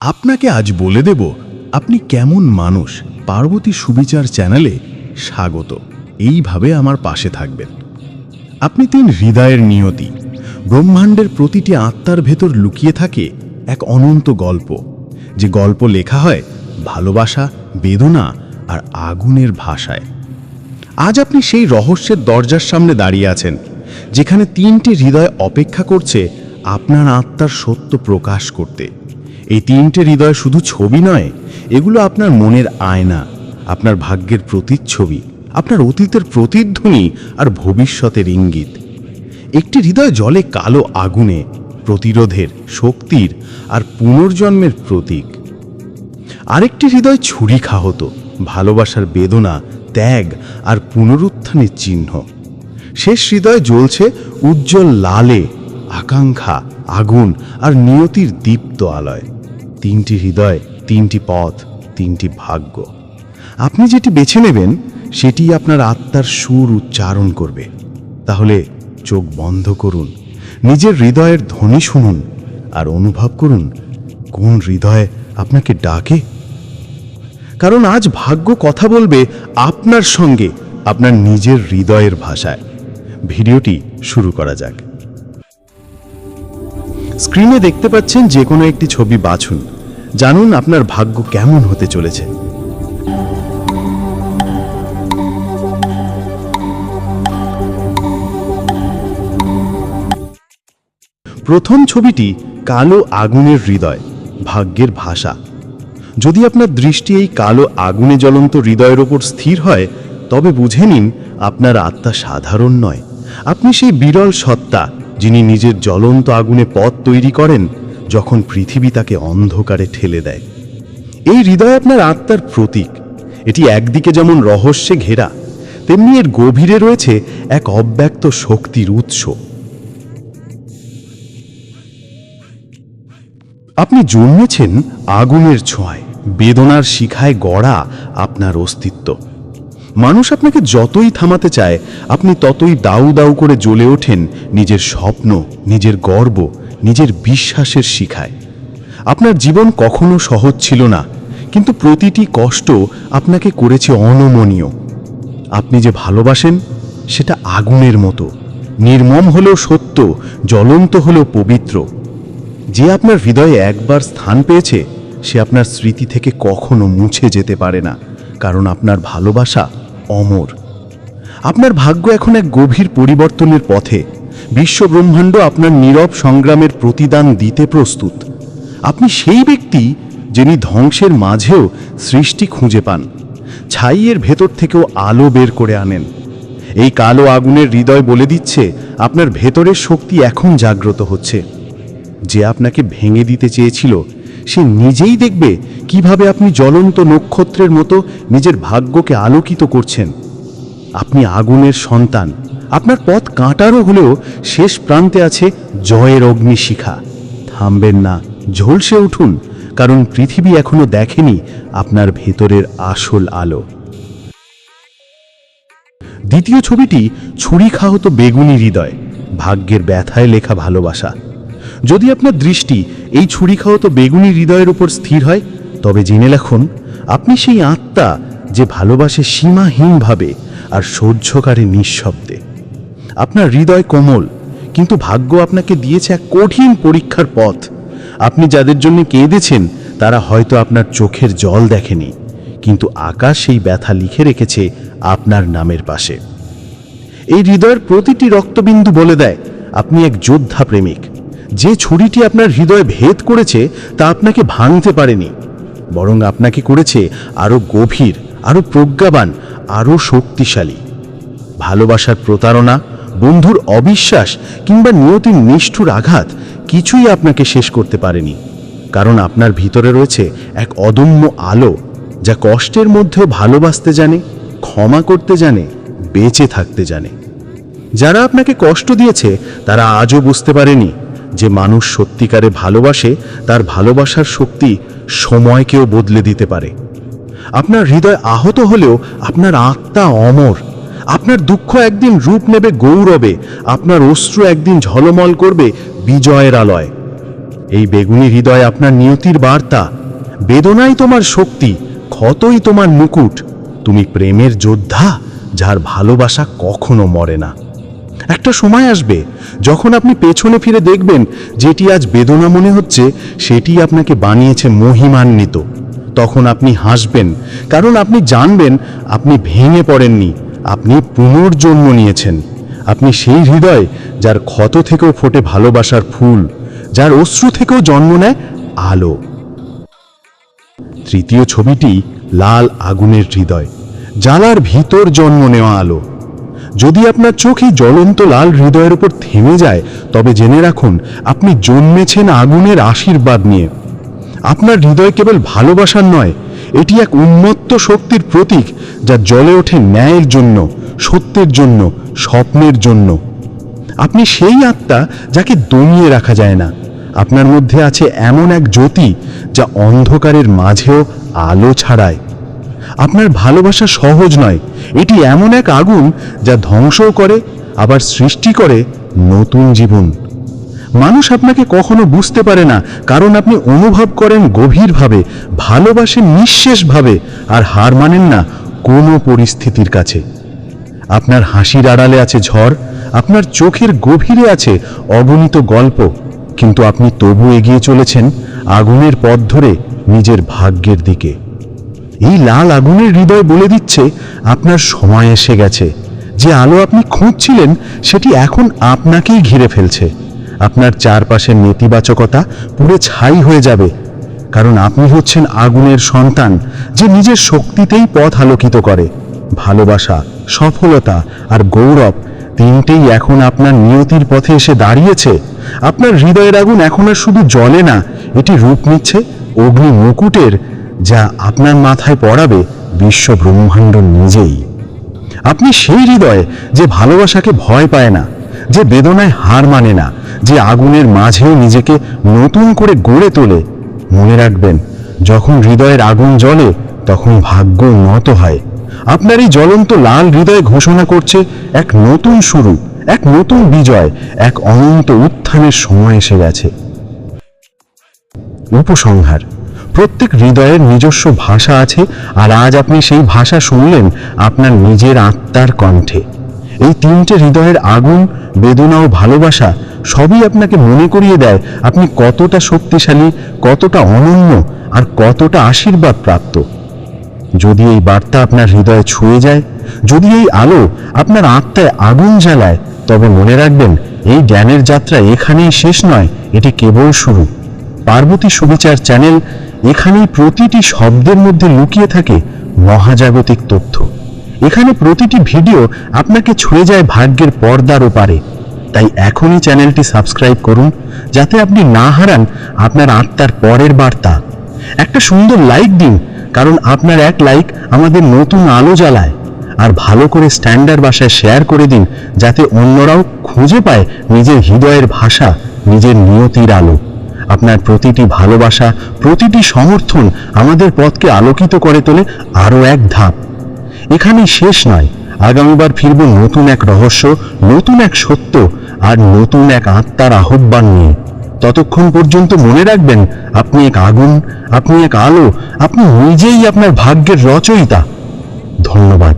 আপনাকে আজ বলে দেব, আপনি কেমন মানুষ, পার্বতী সুবিচার চ্যানেলে স্বাগত। এইভাবে আমার পাশে থাকবেন। আপনি তিন হৃদয়ের নিয়তি, ব্রহ্মাণ্ডের প্রতিটি আত্মার ভেতর লুকিয়ে থাকে এক অনন্ত গল্প। যে গল্প লেখা হয় ভালোবাসা, বেদনা আর আগুনের ভাষায়। আজ আপনি সেই রহস্যের দরজার সামনে দাঁড়িয়ে আছেন, যেখানে তিনটি হৃদয় অপেক্ষা করছে আপনার আত্মার সত্য প্রকাশ করতে। এই তিনটে হৃদয় শুধু ছবি নয়, এগুলো আপনার মনের আয়না, আপনার ভাগ্যের প্রতিচ্ছবি, আপনার অতীতের প্রতিধ্বনি আর ভবিষ্যতের ইঙ্গিত। একটি হৃদয় জলে কালো আগুনে, প্রতিরোধের শক্তির আর পুনর্জন্মের প্রতীক। আরেকটি হৃদয় ছুরি খাহত ভালোবাসার বেদনা, ত্যাগ আর পুনরুত্থানের চিহ্ন। শেষ হৃদয় জ্বলছে উজ্জ্বল লালে আকাঙ্ক্ষা আগুন আর নিয়তির দীপ্ত আলয়। তিনটি হৃদয়, তিনটি পথ, তিনটি ভাগ্য। আপনি যেটি বেছে নেবেন, সেটি আপনার আত্মার সুর উচ্চারণ করবে। তাহলে চোখ বন্ধ করুন, নিজের হৃদয়ের ধ্বনি শুনুন, আর অনুভব করুন, কোন হৃদয় আপনাকে ডাকে। কারণ আজ ভাগ্য কথা বলবে আপনার সঙ্গে, আপনার নিজের হৃদয়ের ভাষায়। ভিডিওটি শুরু করা যাক। স্ক্রিনে দেখতে পাচ্ছেন যে কোনো একটি ছবি বাছুন। জানুন আপনার ভাগ্য কেমন হতে চলেছে। প্রথম ছবিটি কালো আগুনের হৃদয়, ভাগ্যের ভাষা। যদি আপনার দৃষ্টি এই কালো আগুনে জ্বলন্ত হৃদয়ের ওপর স্থির হয়, তবে বুঝে নিন আপনার আত্মা সাধারণ নয়। আপনি সেই বিরল সত্তা যিনি নিজের জ্বলন্ত আগুনে পথ তৈরি করেন, যখন পৃথিবী তাকে অন্ধকারে ঠেলে দেয়। এই হৃদয় আপনার আত্মার প্রতীক। এটি একদিকে যেমন রহস্যে ঘেরা, তেমনি এর গভীরে রয়েছে এক অব্যক্ত শক্তির উৎস। আপনি জন্মেছেন আগুনের ছোঁয়ায়, বেদনার শিখায় গড়া আপনার অস্তিত্ব। মানুষ আপনাকে যতই থামাতে চায়, আপনি ততই দাউ দাউ করে জ্বলে ওঠেন নিজের স্বপ্ন, নিজের গর্ব, নিজের বিশ্বাসের শিখায়। আপনার জীবন কখনো সহজ ছিল না, কিন্তু প্রতিটি কষ্ট আপনাকে করেছে অনমনীয়। আপনি যে ভালোবাসেন, সেটা আগুনের মতো। নির্মম হলেও সত্য, জ্বলন্ত হলেও পবিত্র। যে আপনার হৃদয়ে একবার স্থান পেয়েছে, সে আপনার স্মৃতি থেকে কখনো মুছে যেতে পারে না, কারণ আপনার ভালোবাসা অমর। আপনার ভাগ্য এখন এক গভীর পরিবর্তনের পথে। বিশ্ব ব্রহ্মাণ্ড আপনার নীরব সংগ্রামের প্রতিদান দিতে প্রস্তুত। আপনি সেই ব্যক্তি যিনি ধ্বংসের মাঝেও সৃষ্টি খুঁজে পান, ছাইয়ের ভেতর থেকেও আলো বের করে আনেন। এই কালো আগুনের হৃদয় বলে দিচ্ছে, আপনার ভেতরের শক্তি এখন জাগ্রত হচ্ছে। যে আপনাকে ভেঙে দিতে চেয়েছিল, সে নিজেই দেখবে কীভাবে আপনি জ্বলন্ত নক্ষত্রের মতো নিজের ভাগ্যকে আলোকিত করছেন? আপনি আগুনের সন্তান। আপনার পথ কাঁটারও হলেও শেষ প্রান্তে আছে জয়ের অগ্নিশিখা। থামবেন না, ঝলসে উঠুন, কারণ পৃথিবী এখনও দেখেনি আপনার ভেতরের আসল আলো। দ্বিতীয় ছবিটি ছুরি খাহত বেগুনি হৃদয়, ভাগ্যের ব্যথায় লেখা ভালোবাসা। যদি আপনার দৃষ্টি এই ছুরি খাওয়াত বেগুনি হৃদয়ের উপর স্থির হয় তবে জেনে রাখুন, আপনি সেই আত্মা যে ভালোবাসে সীমাহীনভাবে আর সহ্য করে নিঃশব্দে। আপনার হৃদয় কোমল, কিন্তু ভাগ্য আপনাকে দিয়েছে এক কঠিন পরীক্ষার পথ। আপনি যাদের জন্য কেঁদেছেন, তারা হয়তো আপনার চোখের জল দেখেনি, কিন্তু আকাশ সেই ব্যথা লিখে রেখেছে আপনার নামের পাশে। এই হৃদয়ের প্রতিটি রক্তবিন্দু বলে দেয়, আপনি এক যোদ্ধা প্রেমিক। যে ছুরিটি আপনার হৃদয় ভেদ করেছে, তা আপনাকে ভাঙতে পারেনি। বরং আপনাকে করেছে আরও গভীর আরও প্রজ্ঞাবান আরও শক্তিশালী। ভালোবাসার প্রতারণা, বন্ধুর অবিশ্বাস কিংবা নিয়তির নিষ্ঠুর আঘাত কিছুই আপনাকে শেষ করতে পারেনি। কারণ আপনার ভিতরে রয়েছে এক অদম্য আলো, যা কষ্টের মধ্যেও ভালোবাসতে জানে, ক্ষমা করতে জানে, বেঁচে থাকতে জানে। যারা আপনাকে কষ্ট দিয়েছে, তারা আজও বুঝতে পারেনি যে মানুষ সত্যিকারে ভালোবাসে, তার ভালোবাসার শক্তি সময়কেও বদলে দিতে পারে। আপনার হৃদয় আহত হলেও আপনার আত্মা অমর। আপনার দুঃখ একদিন রূপ নেবে গৌরবে। আপনার অশ্রু একদিন ঝলমল করবে বিজয়ের আলয়। এই বেগুনি হৃদয় আপনার নিয়তির বার্তা। বেদনাই তোমার শক্তি, ক্ষতই তোমার মুকুট। তুমি প্রেমের যোদ্ধা, যার ভালোবাসা কখনো মরে না। একটা সময় আসবে যখন আপনি পেছনে ফিরে দেখবেন যেটি আজ বেদনা মনে হচ্ছে, সেটি আপনাকে বানিয়েছে মহিমান্বিত। তখন আপনি হাসবেন, কারণ আপনি জানবেন আপনি ভেঙে পড়েননি, আপনি পুনর্জন্ম নিয়েছেন। আপনি সেই হৃদয় যার ক্ষত থেকেও ফোটে ভালোবাসার ফুল, যার অশ্রু থেকেও জন্ম নেয় আলো। তৃতীয় ছবিটি লাল আগুনের হৃদয়, জ্বালার ভিতর জন্ম নেওয়া আলো। যদি আপনার চোখ এই জ্বলন্ত লাল হৃদয়ের উপর থেমে যায়, তবে জেনে রাখুন, আপনি জন্মেছেন আগুনের আশীর্বাদ নিয়ে। আপনার হৃদয় কেবল ভালোবাসার নয়, এটি এক উন্মত্ত শক্তির প্রতীক যা জ্বলে ওঠে ন্যায়ের জন্য, সত্যের জন্য, স্বপ্নের জন্য। আপনি সেই আত্মা যাকে দমিয়ে রাখা যায় না। আপনার মধ্যে আছে এমন এক জ্যোতি যা অন্ধকারের মাঝেও আলো ছড়ায়। আপনার ভালোবাসা সহজ নয়। এটি এমন এক আগুন যা ধ্বংসও করে, আবার সৃষ্টি করে নতুন জীবন। মানুষ আপনাকে কখনো বুঝতে পারে না, কারণ আপনি অনুভব করেন গভীরভাবে, ভালোবাসেন নিঃশেষভাবে, আর হার মানেন না কোনো পরিস্থিতির কাছে। আপনার হাসির আড়ালে আছে ঝড়, আপনার চোখের গভীরে আছে অগণিত গল্প, কিন্তু আপনি তবু এগিয়ে চলেছেন আগুনের পথ ধরে নিজের ভাগ্যের দিকে। এই লাল আগুনের হৃদয় বলে দিচ্ছে, আপনার সময় এসে গেছে। যে আলো আপনি খুঁজছিলেন, সেটি এখন আপনাকেই ঘিরে ফেলছে। আপনার চারপাশের নেতিবাচকতা পুরো ছাই হয়ে যাবে। কারণ আপনি হচ্ছেন আগুনের সন্তান, যে নিজের শক্তিতেই পথ আলোকিত করে। ভালোবাসা, সফলতা আর গৌরব তিনটেই এখন আপনার নিয়তির পথে এসে দাঁড়িয়েছে। আপনার হৃদয়ের আগুন এখন আর শুধু জ্বলে না, এটি রূপ নিচ্ছে অগ্নি মুকুটের যা আপনার মাথায় পড়াবে বিশ্ব ব্রহ্মাণ্ড নিজেই। আপনি সেই হৃদয়ে যে ভালোবাসাকে ভয় পায় না, যে বেদনায় হার মানে না, যে আগুনের মাঝেও নিজেকে নতুন করে গড়ে তোলে, মনে রাখবেন, যখন হৃদয়ের আগুন জ্বলে, তখন ভাগ্য নত হয়। আপনার এই জ্বলন্ত লাল হৃদয় ঘোষণা করছে এক নতুন শুরু, এক নতুন বিজয়, এক অনন্ত উত্থানের সময় এসে গেছে। উপসংহার। প্রত্যেক হৃদয়ের নিজস্ব ভাষা আছে, আর আজ আপনি সেই ভাষা শুনলেন আপনার নিজের আত্মার কণ্ঠে। এই তিনটে হৃদয়ের আগুন, বেদনা ও ভালোবাসা সবই আপনাকে মনে করিয়ে দেয় আপনি কতটা শক্তিশালী, কতটা অনন্য, আর কতটা আশীর্বাদ প্রাপ্ত। যদি এই বার্তা আপনার হৃদয়ে ছুঁয়ে যায়, যদি এই আলো আপনার আত্মায় আগুন জ্বালায়, তবে মনে রাখবেন এই জ্ঞানের যাত্রা এখানেই শেষ নয়, এটি কেবল শুরু। পার্বতী সুবিচার চ্যানেল এখানেই প্রতিটি শব্দের মধ্যে লুকিয়ে থাকে মহাজাগতিক তথ্য। এখানে প্রতিটি ভিডিও আপনাকে ছুঁয়ে যায় ভাগ্যের পর্দার ওপারে। তাই এখনই চ্যানেলটি সাবস্ক্রাইব করুন, যাতে আপনি না হারান আপনার আত্মার পরের বার্তা। একটা সুন্দর লাইক দিন, কারণ আপনার এক লাইক আমাদের নতুন আলো জ্বালায়। আর ভালো করে স্ট্যান্ডার্ড ভাষায় শেয়ার করে দিন, যাতে অন্যরাও খুঁজে পায় নিজের হৃদয়ের ভাষা, নিজের নিয়তির আলো। আপনার প্রতিটি ভালোবাসা, প্রতিটি সমর্থন আমাদের পথকে আলোকিত করে তোলে আরও এক ধাপ। এখানেই শেষ নয়, আগামীবার ফিরব নতুন এক রহস্য, নতুন এক সত্য আর নতুন এক আত্মার আহ্বান নিয়ে। ততক্ষণ পর্যন্ত মনে রাখবেন, আপনি এক আগুন, আপনি এক আলো, আপনি নিজেই আপনার ভাগ্যের রচয়িতা। ধন্যবাদ।